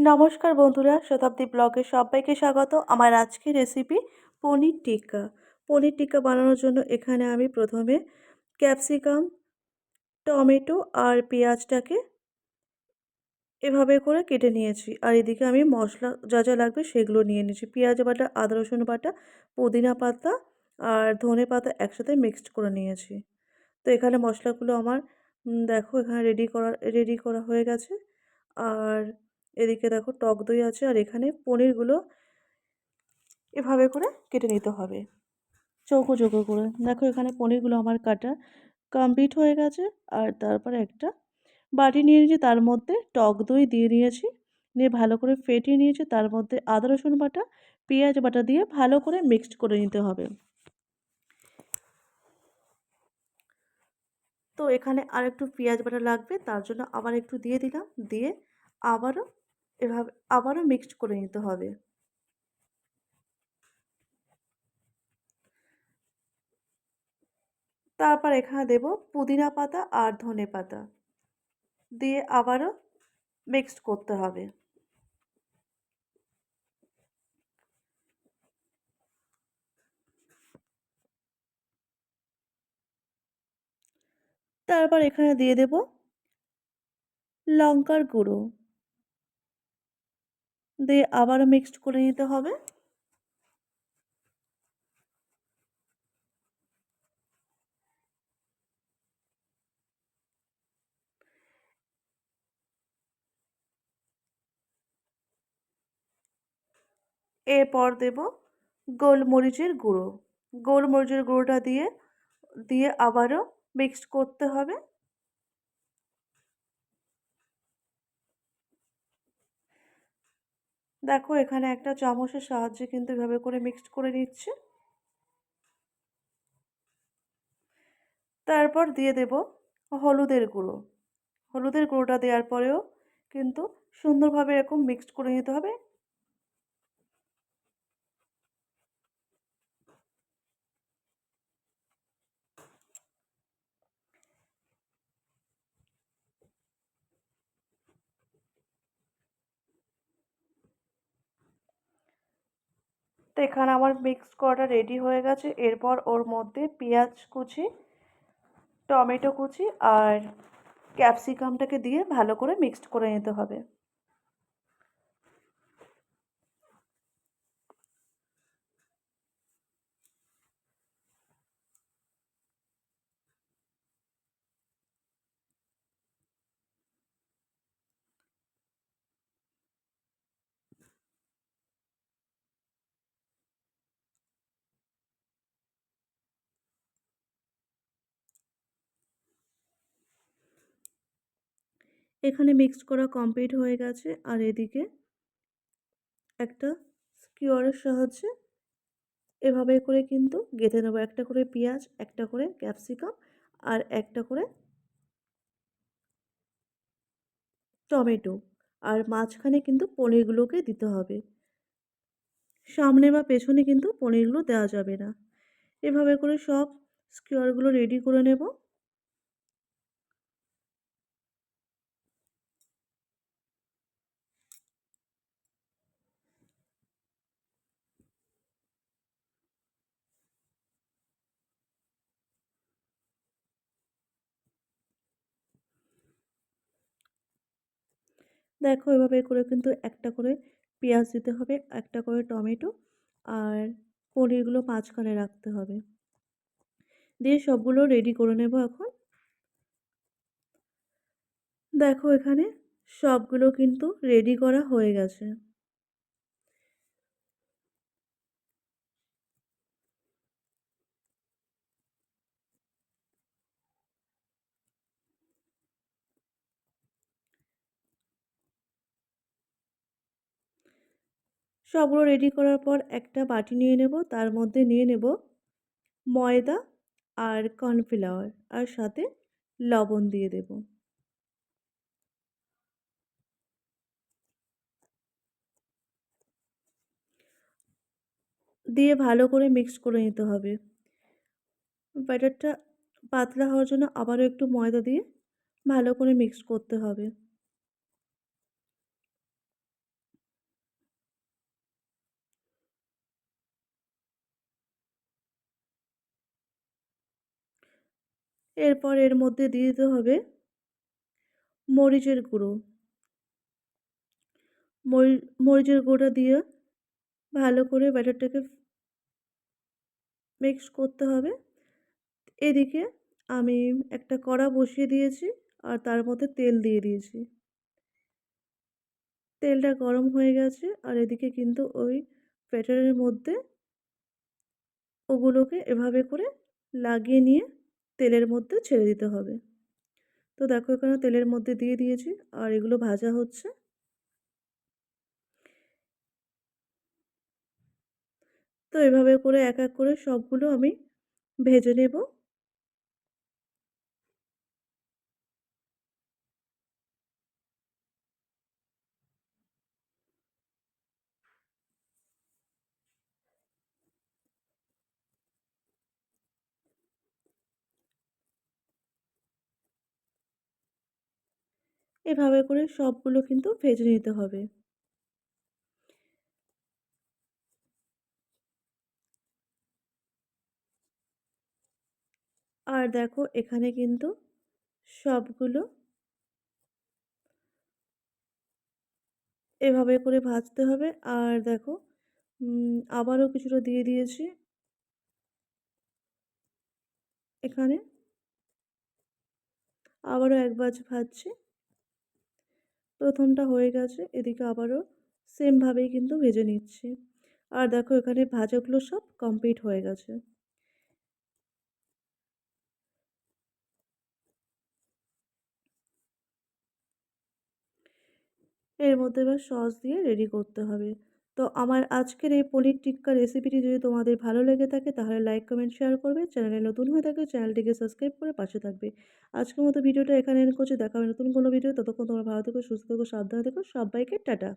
নমস্কার বন্ধুরা, শতাব্দী ব্লগে সবাইকে স্বাগত। আমার আজকের রেসিপি পনির টিক্কা। পনির টিক্কা বানানোর জন্য এখানে আমি প্রথমে ক্যাপসিকাম টমেটো আর পেঁয়াজটাকে এভাবে করে কেটে নিয়েছি। আর এদিকে আমি মশলা যা যা লাগবে সেগুলো নিয়ে নিয়েছি। পেঁয়াজ বাটা, আদা, রসুন বাটা, পুদিনা পাতা আর ধনে পাতা একসাথে মিক্সড করে নিয়েছি। তো এখানে মশলাগুলো আমার দেখো এখানে রেডি করা রেডি করা হয়ে গেছে। আর এদিকে দেখো টক দই আছে আর এখানে পনিরগুলো এভাবে করে কেটে নিতে হবে। চৌকো চৌকো করে। দেখো এখানে পনিরগুলো আমার কাটা কমপ্লিট হয়ে গেছে আর তারপরে একটা বাটি নিয়ে নিয়েছি, তার মধ্যে টক দই দিয়ে নিয়েছি, নিয়ে ভালো করে ফেটিয়ে নিয়েছি, তার মধ্যে আদা, রসুন বাটা, পেঁয়াজ বাটা দিয়ে ভালো করে মিক্সড করে নিতে হবে। তো এখানে আর একটু পেঁয়াজ বাটা লাগবে, তার জন্য আবার একটু দিয়ে দিলাম, দিয়ে আবারও এভাবে আবারও মিক্সড করে নিতে হবে। তারপর এখানে দেব পুদিনা পাতা আর ধনে পাতা। দিয়ে আবারও মিক্সড করতে হবে। তারপর এখানে দিয়ে দেব লঙ্কার গুঁড়ো। দিয়ে আবারও মিক্সড করে নিতে হবে। এরপর দেব গোলমরিচের গুঁড়ো। গোলমরিচের গুঁড়োটা দিয়ে দিয়ে আবারও মিক্সড করতে হবে। দেখো এখানে একটা চামচের সাহায্যে কিন্তু এভাবে করে মিক্সড করে নিচ্ছে। তারপর দিয়ে দেব হলুদের গুঁড়ো। হলুদের গুঁড়োটা দেওয়ার পরেও কিন্তু সুন্দরভাবে এরকম মিক্সড করে নিতে হবে। এখানে আমার মিক্স করাটা রেডি হয়ে গেছে। এরপর ওর মধ্যে পেঁয়াজ কুচি, টমেটো কুচি আর ক্যাপসিকামটাকে দিয়ে ভালো করে মিক্সড করে নিতে হবে। এখানে মিক্সড করা কমপ্লিট হয়ে গেছে। আর এদিকে একটা স্কিওয়ারের সাহায্যে এভাবে করে কিন্তু গেঁথে নেব। একটা করে পেঁয়াজ, একটা করে ক্যাপসিকাম আর একটা করে টমেটো। আর মাঝখানে কিন্তু পনিরগুলোকে দিতে হবে। সামনে বা পেছনে কিন্তু পনিরগুলো দেওয়া যাবে না। এভাবে করে সব স্কিওয়ারগুলো রেডি করে নেব। দেখো এভাবে করে কিন্তু একটা করে পেঁয়াজ দিতে হবে, একটা করে টমেটো আর পনিরগুলো মাঝখানে রাখতে হবে। দিয়ে সবগুলো রেডি করে নেব এখন। দেখো এখানে সবগুলো কিন্তু রেডি করা হয়ে গেছে। সবগুলো রেডি করার পর একটা বাটি নিয়ে নেব, তার মধ্যে নিয়ে নেব ময়দা আর কর্নফ্লাওয়ার আর সাথে লবণ দিয়ে দেব। দিয়ে ভালো করে মিক্স করে নিতে হবে। ব্যাটারটা পাতলা হওয়ার জন্য আবারও একটু ময়দা দিয়ে ভালো করে মিক্স করতে হবে। এরপর এর মধ্যে দিয়ে দিতে হবে মরিচের গুঁড়ো। মরিচের গুঁড়োটা দিয়ে ভালো করে ব্যাটারটাকে মিক্স করতে হবে। এদিকে আমি একটা কড়া বসিয়ে দিয়েছি আর তার মধ্যে তেল দিয়ে দিয়েছি। তেলটা গরম হয়ে গেছে আর এদিকে কিন্তু ওই ব্যাটারের মধ্যে ওগুলোকে এভাবে করে লাগিয়ে নিয়ে তেলের মধ্যে ছেড়ে দিতে হবে। তো দেখো এখানে তেলের মধ্যে দিয়ে দিয়েছি, আর এগুলো ভাজা হচ্ছে। তো এভাবে করে এক এক করে সবগুলো আমি ভেজে নেব। এভাবে করে সবগুলো কিন্তু ভেজে নিতে হবে। আর দেখো এখানে কিন্তু সবগুলো এভাবে করে ভাজতে হবে। আর দেখো আবারও কিছুটা দিয়ে দিয়েছি। এখানে আবারও এক বাজ ভাজছি। প্রথমটা হয়ে গেছে, এদিকে আবারও সেমভাবেই কিন্তু ভেজে নিচ্ছি। আর দেখো এখানে ভাজাগুলো সব কমপ্লিট হয়ে গেছে। এর মধ্যে এবার সস দিয়ে রেডি করতে হবে। তো আমার আজকের এই পনির টিক্কা রেসিপিটি যদি তোমাদের ভালো লেগে থাকে, তাহলে লাইক, কমেন্ট, শেয়ার করবে। চ্যানেলে নতুন হয়ে থাকে চ্যানেলটিকে সাবস্ক্রাইব করে পাশে থাকবে। আজকের মতো ভিডিওটা এখানে এন করছে। দেখা হবে নতুন কোনো ভিডিও ততক্ষণ তোমার ভালো থেকো, সুস্থ থেকো, সাবধানে থেকো। সবাইকে টাটা।